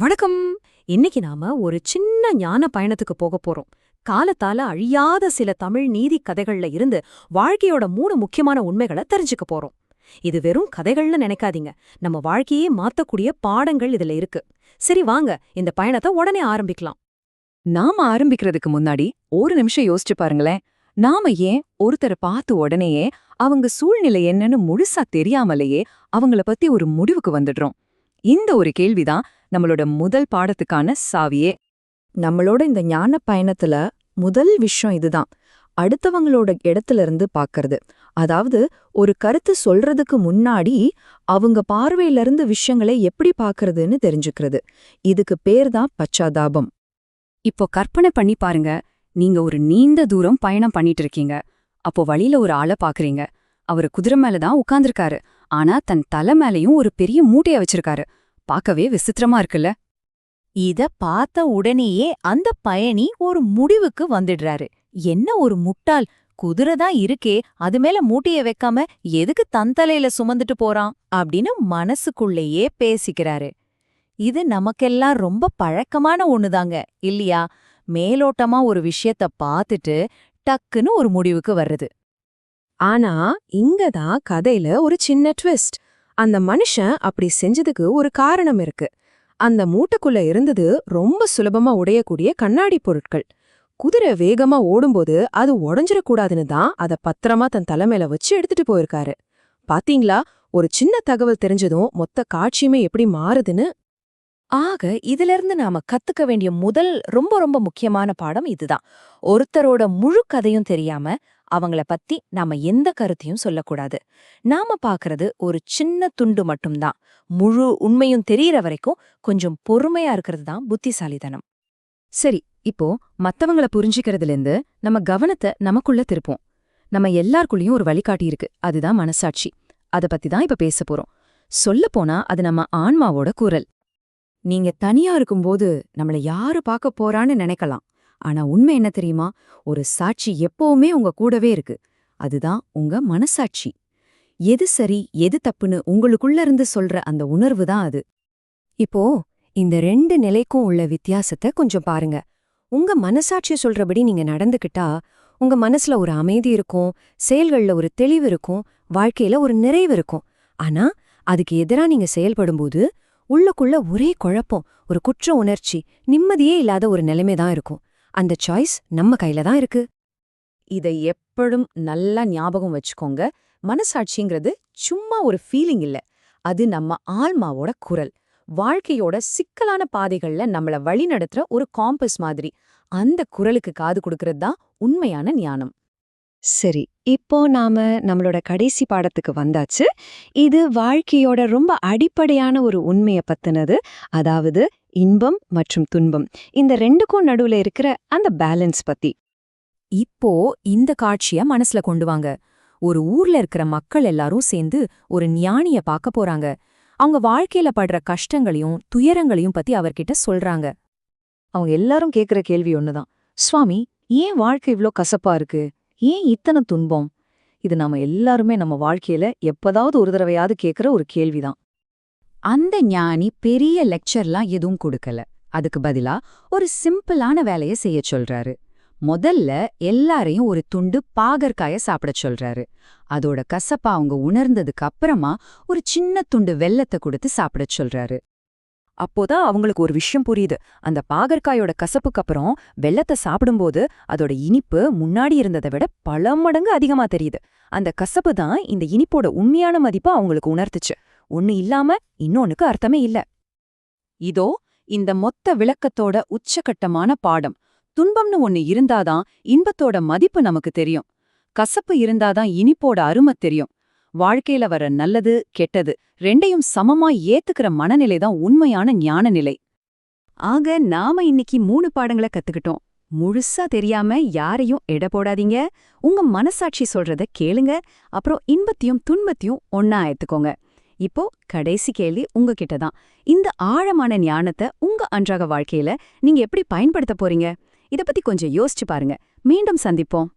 வணக்கம். இன்னைக்கு நாம ஒரு சின்ன ஞான பயணத்துக்கு போக போறோம். காலத்தால அழியாத சில தமிழ் நீதி கதைகள்ல இருந்து வாழ்க்கையோட மூணு முக்கியமான உண்மைகளை தெரிஞ்சுக்க போறோம். இது வெறும் கதைகள்னு நினைக்காதீங்க. நம்ம வாழ்க்கையே மாத்தக்கூடிய பாடங்கள் இதுல இருக்கு. சரி வாங்க. இந்த பயணத்தை உடனே ஆரம்பிக்கலாம். நாம ஆரம்பிக்கிறதுக்கு முன்னாடி ஒரு நிமிஷம் யோசிச்சு பாருங்களேன். நாம ஏன் ஒருத்தரை பார்த்து உடனேயே அவங்க சூழ்நிலை என்னன்னு முழுசா தெரியாமலேயே அவங்கள பத்தி ஒரு முடிவுக்கு வந்துடுறோம். இந்த ஒரு கேள்விதான் நம்மளோட முதல் பாடத்துக்கான சாவியே. நம்மளோட இந்த ஞான பயணத்துல முதல் விஷயம் இதுதான். அடுத்தவங்களோட இடத்துல இருந்து பாக்கறது. அதாவது ஒரு கருத்து சொல்றதுக்கு முன்னாடி அவங்க பார்வையிலிருந்து விஷயங்களை எப்படி பார்க்கறதுன்னு தெரிஞ்சுக்கிறது. இதுக்கு பேர் தான் பச்சாதாபம். இப்போ கற்பனை பண்ணி பாருங்க. நீங்க ஒரு நீண்ட தூரம் பயணம் பண்ணிட்டு இருக்கீங்க அப்போ வழியில ஒரு ஆளை பாக்குறீங்க. அவரு குதிரை மேல தான் உட்கார்ந்திருக்காரு. ஆனா தன் தலை மேலயும் ஒரு பெரிய மூட்டைய வச்சிருக்காரு. பார்க்கவே விசித்திரமா இருக்குல்ல? இத பார்த்த உடனேயே அந்த பயணி ஒரு முடிவுக்கு வந்துடுறாரு. என்ன ஒரு முட்டாள்? குதிரை தான் இருக்கே அது மேல மூட்டைய வைக்காம எதுக்கு தன் தலையில சுமந்துட்டு போறான்? அப்படின்னு மனசுக்குள்ளேயே பேசிக்கிறாரு. இது நமக்கெல்லாம் ரொம்ப பழக்கமான ஒண்ணுதாங்க இல்லையா? மேலோட்டமா ஒரு விஷயத்த பார்த்துட்டு டக்குன்னு ஒரு முடிவுக்கு வர்றது. ஆனா இங்கதான் கதையில ஒரு சின்ன ட்விஸ்ட். அந்த மனுஷன் அப்படி செஞ்சதுக்கு ஒரு காரணம் இருக்கு. அந்த மூட்டைக்குள்ள இருந்தது ரொம்ப சுலபமா உடையக்கூடிய கண்ணாடி பொருட்கள். குதிரை வேகமா ஓடும்போது அது உடஞ்சிடக்கூடாதுன்னு தான் அத பத்திரமா தன் தலைமையில வச்சு எடுத்துட்டு போயிருக்காரு. பாத்தீங்களா? ஒரு சின்ன தகவல் தெரிஞ்சதும் மொத்த காட்சியுமே எப்படி மாறுதுன்னு ஆக இதிலிருந்து நாம கத்துக்க வேண்டிய முதல் ரொம்ப ரொம்ப முக்கியமான பாடம் இதுதான். ஒருத்தரோட முழு கதையும் தெரியாம அவங்கள பத்தி நாம எந்த கருத்தையும் சொல்லக்கூடாது. நாம பாக்குறது ஒரு சின்ன துண்டு மட்டும்தான். முழு உண்மையும் தெரியற வரைக்கும் கொஞ்சம் பொறுமையா இருக்கிறது தான் புத்திசாலித்தனம். சரி இப்போ மத்தவங்கள புரிஞ்சுக்கிறதுலேருந்து நம்ம கவனத்தை நமக்குள்ள திருப்போம் நம்ம எல்லாருக்குள்ளயும் ஒரு வழிகாட்டி இருக்கு. அதுதான் மனசாட்சி. அத பத்தி தான் இப்ப பேச போறோம். சொல்லப்போனா அது நம்ம ஆன்மாவோட குரல். நீங்க தனியா இருக்கும்போது நம்மள யாரு பார்க்க போறான்னு நினைக்கலாம். ஆனா உண்மை என்ன தெரியுமா? ஒரு சாட்சி எப்பவுமே உங்க கூடவே இருக்கு. அதுதான் உங்க மனசாட்சி. எது சரி எது தப்புன்னு உங்களுக்குள்ள இருந்து சொல்ற அந்த உணர்வு தான் அது. இப்போ இந்த ரெண்டு நிலைக்கும் உள்ள வித்தியாசத்தை கொஞ்சம் பாருங்க. உங்க மனசாட்சி சொல்றபடி நீங்க நடந்துக்கிட்டா உங்க மனசுல ஒரு அமைதி இருக்கும் செயல்கள்ல ஒரு தெளிவு இருக்கும் வாழ்க்கையில ஒரு நிறைவு இருக்கும். ஆனா அதுக்கு எதிரா நீங்க செயல்படும்போது உள்ளுக்குள்ள ஒரே குழப்பம் ஒரு குற்ற உணர்ச்சி நிம்மதியே இல்லாத ஒரு நிலைமை தான் இருக்கும். அந்த சாய்ஸ் நம்ம கையில தான் இருக்கு. இதை எப்படும் நல்லா ஞாபகம் வச்சுக்கோங்க. மனசாட்சிங்கிறது சும்மா ஒரு ஃபீலிங் இல்ல. அது நம்ம ஆல்மாவோட குரல். வாழ்க்கையோட சிக்கலான பாதைகள்ல நம்மள வழிநடத்துற ஒரு காம்பஸ் மாதிரி. அந்த குரலுக்கு காது கொடுக்கறது தான் உண்மையான ஞானம். சரி இப்போ நாம நம்மளோட கடைசி பாடத்துக்கு வந்தாச்சு. இது வாழ்க்கையோட ரொம்ப அடிப்படையான ஒரு உண்மைய பத்தினது. அதாவது இன்பம் மற்றும் துன்பம். இந்த ரெண்டுக்கும் நடுவுல இருக்கிற அந்த பேலன்ஸ் பத்தி. இப்போ இந்த காட்சிய மனசுல கொண்டு வாங்க. ஒரு ஊர்ல இருக்கிற மக்கள் எல்லாரும் சேர்ந்து ஒரு ஞானிய பார்க்க போறாங்க. அவங்க வாழ்க்கையில படுற கஷ்டங்களையும் துயரங்களையும் பத்தி அவர்கிட்ட சொல்றாங்க. அவங்க எல்லாரும் கேக்குற கேள்வி ஒண்ணுதான். சுவாமி ஏன் வாழ்க்கை இவ்ளோ கசப்பா இருக்கு? ஏன் இத்தனை துன்பம்? இது நாம எல்லாருமே நம்ம வாழ்க்கையில எப்பதாவது ஒரு தடவையாவது கேட்கிற ஒரு கேள்விதான். அந்த ஞானி பெரிய லெக்சர்லாம் எதுவும் கொடுக்கல. அதுக்கு பதிலா ஒரு சிம்பிளான வேலைய செய்ய சொல்றாரு. முதல்ல எல்லாரையும் ஒரு துண்டு பாகற்காய சாப்பிடச் சொல்றாரு. அதோட கசப்பா அவங்க உணர்ந்ததுக்கு அப்புறமா ஒரு சின்ன துண்டு வெள்ளத்தை கொடுத்து சாப்பிட சொல்றாரு. அப்போதான் அவங்களுக்கு ஒரு விஷயம் புரியுது. அந்த பாகற்காயோட கசப்புக்கு அப்புறம் வெள்ளத்தை சாப்பிடும்போது அதோட இனிப்பு முன்னாடி இருந்ததை விட பல மடங்கு அதிகமா தெரியுது. அந்த கசப்பு தான் இந்த இனிப்போட உண்மையான மதிப்பை அவங்களுக்கு உணர்த்துச்சு. ஒன்னு இல்லாம இன்னொன்னுக்கு அர்த்தமே இல்ல. இதோ இந்த மொத்த விளக்கத்தோட உச்சகட்டமான பாடம். துன்பம்னு ஒன்னு இருந்தாதான் இன்பத்தோட மதிப்பு நமக்கு தெரியும். கசப்பு இருந்தாதான் இனிப்போட அருமை தெரியும். வாழ்க்கையில வர நல்லது கெட்டது ரெண்டையும் சமமா ஏத்துக்கிற மனநிலை தான் உண்மையான ஞான நிலை ஆக நாம இன்னைக்கு மூணு பாடங்களை கத்துக்கிட்டோம். முழுசா தெரியாம யாரையும் எடை போடாதீங்க. உங்க மனசாட்சி சொல்றத கேளுங்க. அப்புறம் இன்பத்தையும் துன்பத்தையும் ஒன்னா எடுத்துக்கோங்க இப்போ கடைசி கேள்வி உங்ககிட்ட தான். இந்த ஆழமான ஞானத்தை உங்க அன்றாக வாழ்க்கையில நீங்க எப்படி பயன்படுத்த போறீங்க? இத பத்தி கொஞ்சம் யோசிச்சு பாருங்க. மீண்டும் சந்திப்போம்.